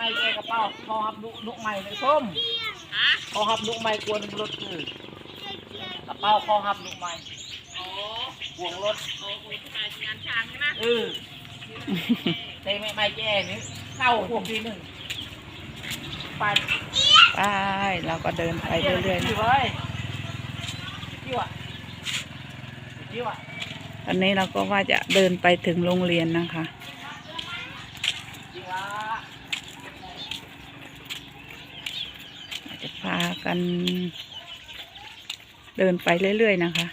ไม่แกกระเป๋าคอหับดุดุใหม่เลยส้มคอหับดุใหม่กวนรถคือกระเป๋าคอหับดุใหม่ห่วงรถโอ้โหงานช้างใช่ไหมเออเตะไม่ไม่แจ้นี่เข้าพวกที่หนึ่งไปไปเราก็เดินไปเรื่อยๆที่นะไว้ที่วะที่วะตอนนี้เราก็ว่าจะเดินไปถึงโรงเรียนนะคะ ที่วะ จะพา กัน เดินไปเรื่อย ๆ นะคะ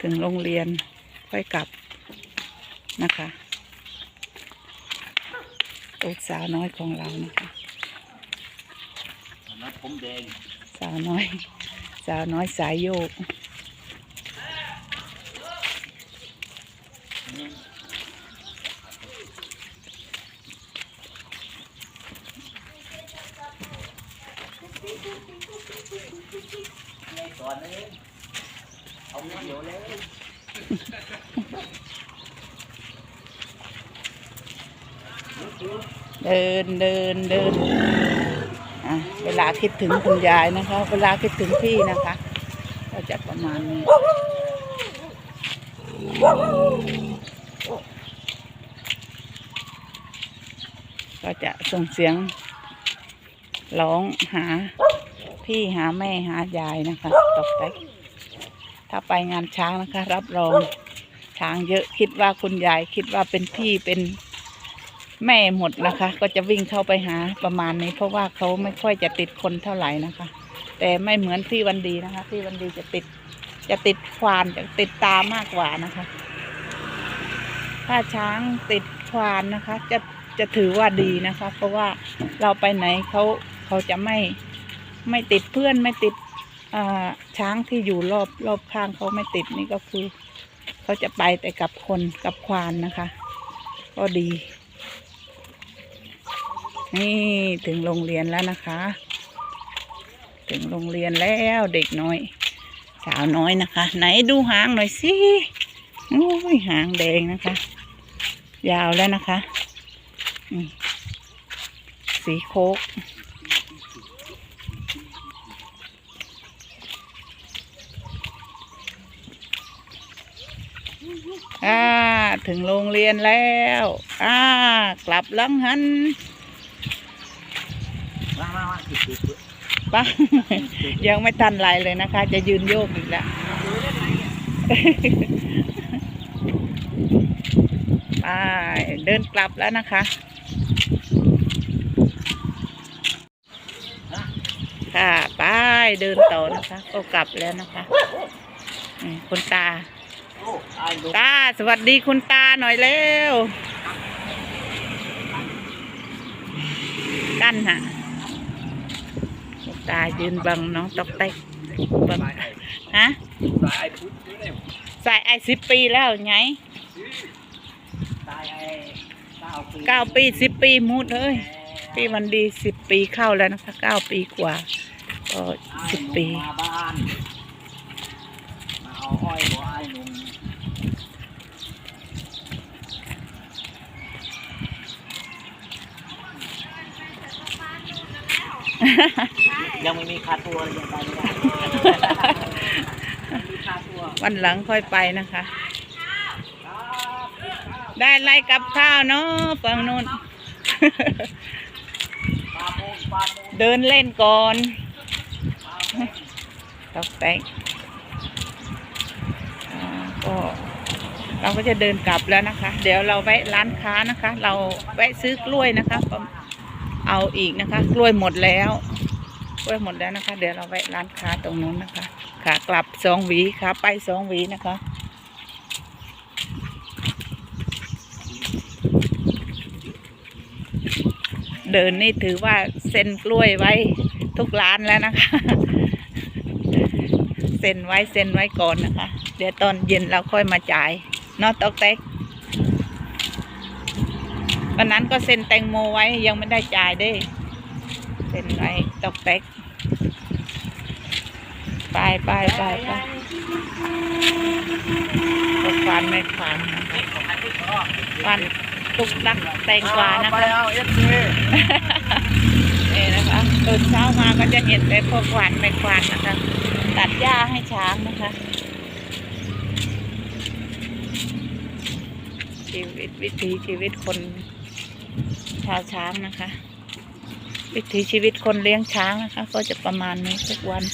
ถึงโรงเรียนค่อยกลับนะคะตูดสาวน้อยของเรานะคะนัดผมแดงสาวน้อย สาวน้อยสายโยก ในสอนนี้เอาเงินเดี๋ยวเลย เดินเดินเดินเวลาคิดถึงคุณยายนะคะ เวลาคิดถึงพี่นะคะ ก็จะประมาณนี้ก็จะส่งเสียงร้องหาพี่หาแม่หายายนะคะ ตกไปถ้าไปงานช้างนะคะ รับรองช้างเยอะคิดว่าคุณยายคิดว่าเป็นพี่เป็น แม่หมดนะคะ ก็จะวิ่งเข้าไปหาประมาณนี้ เพราะว่าเขาไม่ค่อยจะติดคนเท่าไหร่นะคะ แต่ไม่เหมือนพี่วันดีนะคะ พี่วันดีจะติด จะติดควานจะติดตามากกว่านะคะถ้าช้างติดควานนะคะ จะจะถือว่าดีนะคะ เพราะว่าเราไปไหนเขาเขาจะไม่ไม่ติดเพื่อนไม่ติดอ่าช้างที่อยู่รอบรอบข้างเขาไม่ติดนี่ก็คือ เขาจะไปแต่กับคนกับควานนะคะ ก็ดี นี่ถึงโรงเรียนแล้วนะคะ ถึงโรงเรียนแล้วเด็กน้อย สาวน้อยนะคะ ไหนดูหางหน่อยสิโอ้ยหางแดงนะคะ ยาวแล้วนะคะสีโคกอ่า ถึงโรงเรียนแล้ว อ่า กลับหลังหัน มามามาติดติดติด ไป้ายังไม่ทันไรเลยนะคะ จะยืนโยกอีกแล้วไปเดินกลับแล้วนะคะ ค่ะไปเดินต่อนะคะ ก็กลับแล้วนะคะคุณตา ตา สวัสดีคุณตาหน่อยเร็ว กั้นฮะ ตายืนบังน้องตอกเต็กบังฮะตายพุทธนี่เนี่ยส่ไอสิบปีแล้วไงเก้าปีสิบปีมุดเอ้ยพี่วันดีสิบปีเข้าแล้วนะคะเก้าปีกว่าก็สิบปีมาบ้านมา ยหัวไอ้หนุ่มยังไม่มีคาตัวเลยยังไปไม่ได้มีคาตัววันหลังค่อยไปนะคะ ได้ไรกับข้าวเนาะฝั่งนู้น ปลาโมงปลาโมงเดินเล่นก่อนตอกแตกอ่าก็ เราก็จะเดินกลับแล้วนะคะ เดี๋ยวเราแวะร้านค้านะคะ เราแวะซื้อกล้วยนะคะ เอาอีกนะคะ กล้วยหมดแล้ว กล้วยหมดแล้วนะคะ เดี๋ยวเราแวะร้านค้าตรงนู้นนะคะ ขากลับสองหวีขาไปสองหวีนะคะเดินนี่ถือว่าเซ็นกล้วยไว้ทุกร้านแล้วนะคะ เซ็นไว้เซ็นไว้ก่อนนะคะ เดี๋ยวตอนเย็นเราค่อยมาจ่ายนาะตอกเต็กวันนั้นก็เซ็นแตงโมไว้ยังไม่ได้จ่ายด้เซ็นไว้ตอกเต็ก ไปไปไปไปก็ควานไม่ควานนะควานตุกตักแตงกวานะคะเอาเอฟซีนี่นะคะตื่นเช้ามาก็จะเห็นแต่พวกหวานไม่ควานนะคะ ตัดหญ้าให้ช้างนะคะ ชีวิตวิถีชีวิตคนชาวช้างนะคะ วิถีชีวิตคนเลี้ยงช้างนะคะ ก็จะประมาณนี้ทุกวัน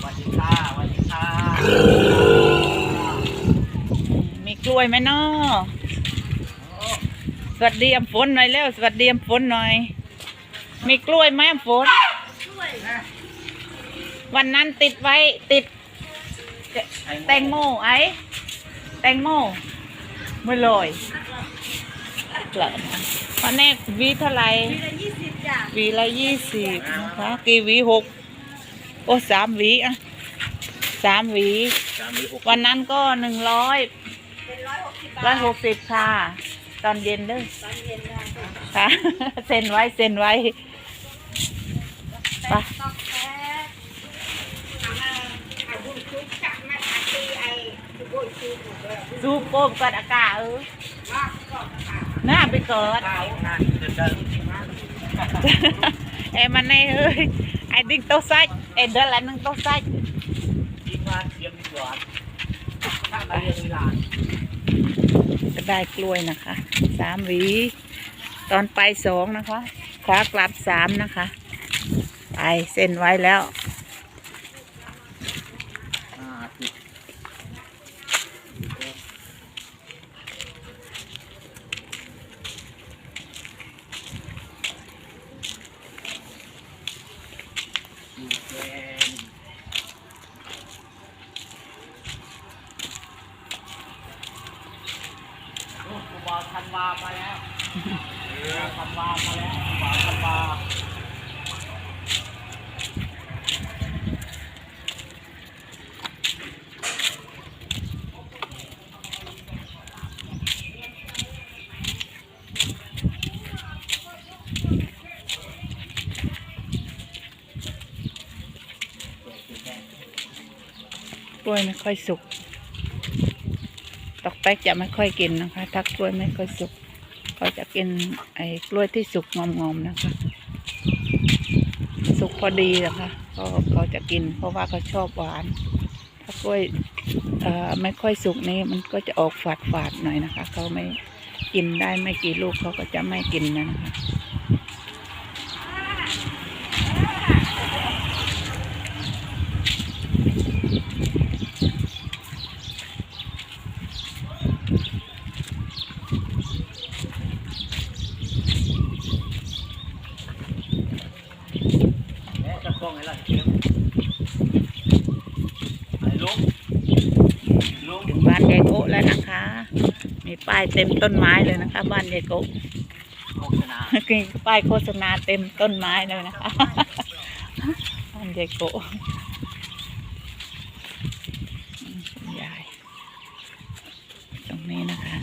สวัสดีค่ะสวัสดีค่ะ มีกล้ วยไหมเนาะสวัสดีอำฝนหน่อยแล้วสวัสดีอำฝนหน่อย มีกล้วยไหมอำฝน วันนั้นติดไว้ติด แตงโมไอ้แตงโมไม่ลอยเหรอวันนี้หวีเท่าไหร่มีละยี่สิบจ้ะหวีละยี่สิบนะคะกี่หวีหกโอ้สามหวีอะสามหวีสามีหกวันนั้นก็หนึ่งร้อย เป็นร้อยหกสิบบาทร้อยหกสิบค่ะ ตอนเย็นเด้อตอนเย็นนะค่ะ เซ็นไว้เซ็นไว้ไปตอกแท้ทำมาอาบุญชุบจักแม่อาตีไอ้ทุกคนชุบหมดเลยซูโป้มกัดอากาศเออมากก็ค่ะหน้าไปเกิดข้าวงานเดินเดินเอ้มันในเอ้ยไอ้ดิ้งโต๊ะซัดเอ็นเดอร์แล้วนึงโต๊ะซั จะได้กล้วยนะคะสามหวี ตอนไปสองนะคะขากลับสามนะคะ ไปเซ็นไว้แล้ว อ่าติดอยู่แกนโอ้ครูบาธันวามาแล้วเออธันวามาแล้วครูบาธันวา กล้ วยไม่ค่อยสุก ตอกแตกจะไม่ค่อยกินนะคะ ถ้ากล้วยไม่ค่อยสุก ก็จะกินไอ้กล้วยที่สุกงอมๆนะคะ สุกพอดีนะคะก็เขาจะกิน เพราะว่าเขาชอบหวาน ถ้ากล้วยไม่ค่อยสุกนี้มันก็จะออกฝาดๆหน่อยนะคะ เขาไม่กินได้ไม่กี่ลูกเขาก็จะไม่กินนะคะ แม่จะกล้องไอ้ล่ะเชียวไอ้ลุงลุง ถึงบ้านยายโกะแล้วนะคะ มี ป้ายเต็มต้นไม้เลยนะคะ บ้านยายโกะโฆษณามีป้ายโฆษณาเต็มต้นไม้เลยนะคะบ้านยายโกะอืมคุณยายตรงนี้นะคะ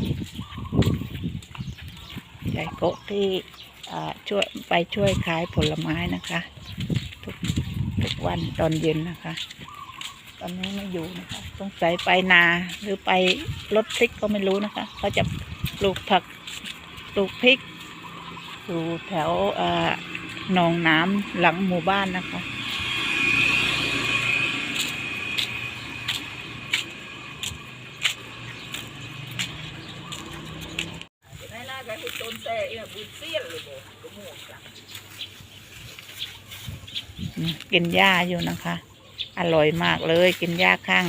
ยายโกะที่อ่าช่วยไปช่วยขายผลไม้นะคะ ทุกทุกวันตอนเย็นนะคะต อนนี้ไม่อยู่นะคะสงสัยไปนาหรือไปรถพริกก็ไม่รู้นะคะเขาจะปลูกผักปลูกพริกอยู่แถวหนองน้ำหลังหมู่บ้านนะคะไม่น่าจะคือต้นเตะเนี่ยบุญเสี้ยนเลยบ่ก็หมดจ้ะกินหญ้าอยู่นะคะ อร่อยมากเลยกินหญ้าข้าง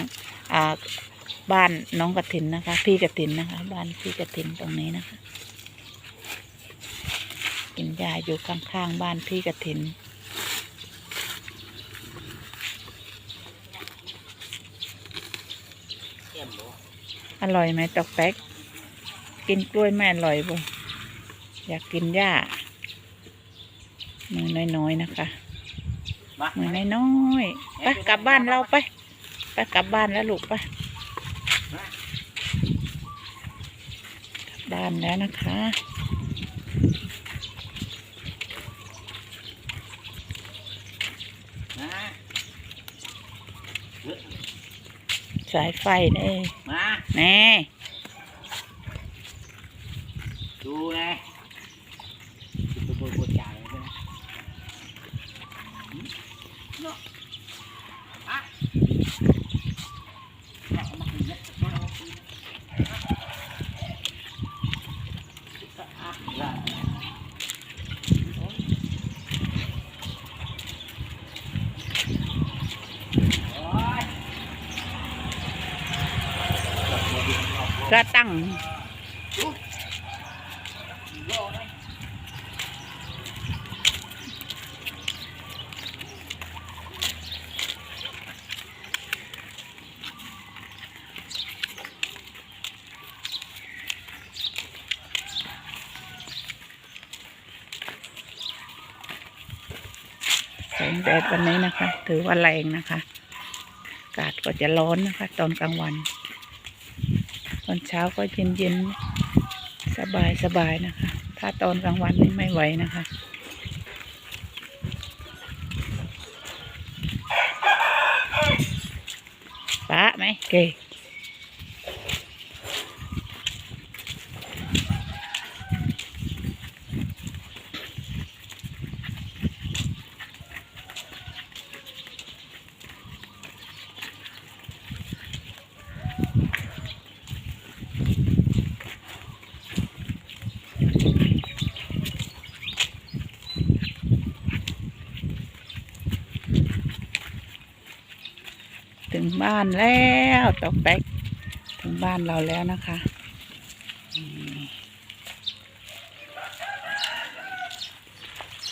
บ้านน้องกระถินนะคะ พี่กระถินนะคะ บ้านพี่กระถินตรงนี้นะคะ กินหญ้าอยู่ข้างๆบ้านพี่กระถินอร่อยไหมตอกแตกกินกล้วยแม่อร่อยบ่อยากกินหญ้าน้อยๆนะคะ หน่อยน้อยไปกลับบ้านเราไปไปกลับบ้านแล้วลูกไปกลับบ้านแล้วนะคะสายไฟนี่มาแน่ดูไง ก็ตั้งแสงแดดวันนี้นะคะ ถือว่าแรงนะคะ อากาศก็จะร้อนนะคะ ตอนกลางวัน อนเช้าก็เย็นเย็นสบายสบายนะคะ ถ้าตอนกลางวันนี่ไม่ไหวนะคะ ปะไหมเก๋ งบ้านแล้วตอกแตกถึงบ้านเราแล้วนะคะ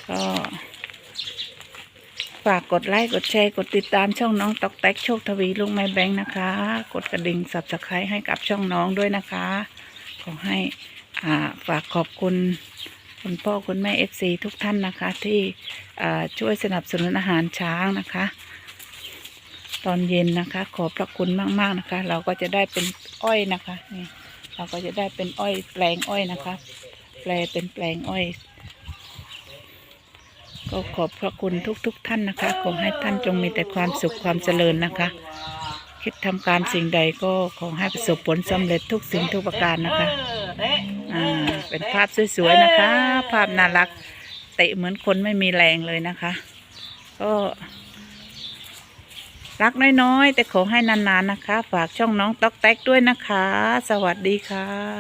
ก็ฝากกดไลค์กดแชร์กดติดตามช่องน้องตอกแตกโชคทวีลุงไม้แบงค์นะคะ กดกระดิ่งสับสไครต์ให้กับช่องน้องด้วยนะคะ ขอให้อ่าฝากขอบคุณคุณพ่อคุณแม่เอฟซีทุกท่านนะคะ ที่ช่วยสนับสนุนอาหารช้างนะคะ ตอนเย็นนะคะ ขอบพระคุณมากๆนะคะ เราก็จะได้เป็นอ้อยนะคะนี่เราก็จะได้เป็นอ้อยแปลงอ้อยนะคะ แปลเป็นแปลงอ้อย ก็ขอบพระคุณทุกๆท่านนะคะ ขอให้ท่านจงมีแต่ความสุขความเจริญนะคะ คิดทำการสิ่งใดก็ขอให้ประสบผลสำเร็จทุกสิ่งทุกประการนะคะอ่าเป็นภาพสวยๆนะคะ ภาพน่ารัก เตะเหมือนคนไม่มีแรงเลยนะคะ ก็ รักน้อยๆ แต่ขอให้นานๆนะคะ ฝากช่องน้องต๊อกแต๊กด้วยนะคะ สวัสดีค่ะ